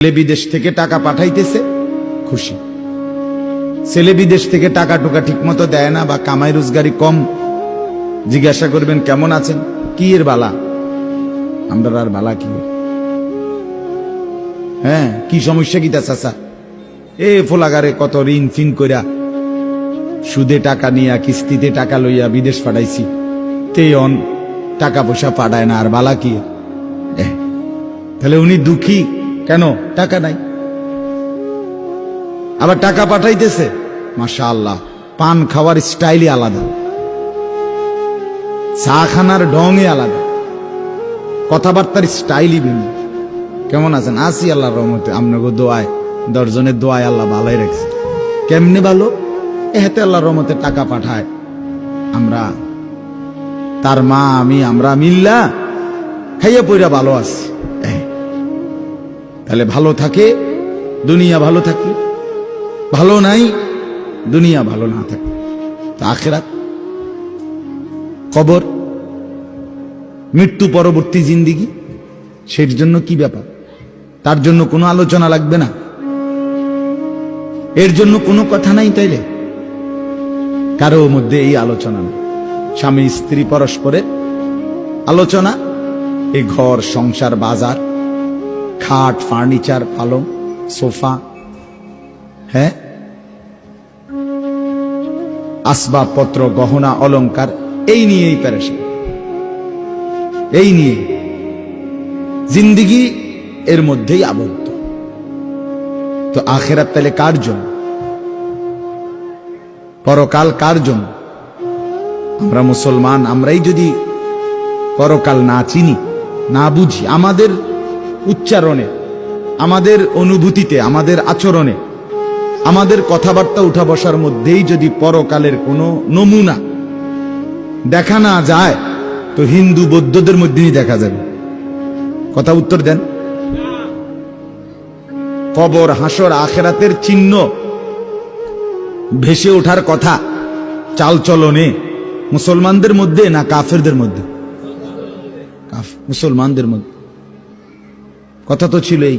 ছেলে বিদেশ থেকে টাকা পাঠাইতেছে, খুশি। ছেলে বিদেশ থেকে টাকা টুকা ঠিক মতো দেয় না বা কামাই রোজগারি কম। জিজ্ঞাসা করবেন, কেমন আছেন? কি এর বালা? আমরা আর বালা কি? হ্যাঁ কি সমস্যা কি তা এ ফোলাগারে কত ঋণ ফিন কইরা সুদে টাকা নিয়া, কিস্তিতে টাকা লইয়া বিদেশ পাঠাইছি। তে অন, টাকা পয়সা পাঠায় না, আর বালা কি? তাহলে উনি দুঃখী। কেন? টাকা নাই। আবার টাকা পাঠাইতেছে? মাশা আল্লাহ পান খাওয়ার স্টাইলই আলাদা। চা খানার ঢঙই আলাদা। কথাবার্তার স্টাইলই ভিন্ন। কেমন আছেন? আসি আল্লাহ রহমতে, আপনাকে দোয়ায়, দশজনের দোয়ায় আল্লাহ ভালোই রাখছে। কেমনে ভালো? এহাতে আল্লাহ রহমতে টাকা পাঠায়। আমরা, তার মা, আমি, আমরা মিল্লা খাইয়া পইরা ভালো আছি। তাহলে ভালো থাকে, দুনিয়া ভালো থাকে। ভালো নাই, দুনিয়া ভালো না থাকে। আখেরাত, কবর, মৃত্যু পরবর্তী জিন্দিগি, সের জন্য কি ব্যাপার? তার জন্য কোনো আলোচনা লাগবে না। এর জন্য কোনো কথা নাই তাইলে? কারও মধ্যে এই আলোচনা নেই। স্বামী স্ত্রী পরস্পরের আলোচনা এই ঘর, সংসার, বাজার খাট, ফার্নিচার, পালং, সোফা হ্যাঁ? আসবাবপত্র, গহনা, অলংকার, এই নিয়েই প্যারেশান। এই নিয়ে। জিন্দিগি এর মধ্যেই আবদ্ধ। তো আখেরাত তাহলে কার জন্য? পরকাল কার জন্য? আমরা মুসলমান, আমরাই যদি পরকাল না চিনি, না বুঝি, আমাদের উচ্চারণে, আমাদের অনুভূতিতে, আমাদের আচরণে, আমাদের কথাবার্তা উঠা বসার মধ্যেই যদি পরকালের কোনো নমুনা দেখা না যায়, তো হিন্দু বৌদ্ধদের মধ্যেই দেখা যাবে। কথা উত্তর দেন। কবর, হাসর, আখেরাতের চিহ্ন ভেসে ওঠার কথা, চালচলনে, মুসলমানদের মধ্যে না কাফেরদের মধ্যে? মুসলমানদের মধ্যে। কথা তো ছিল এই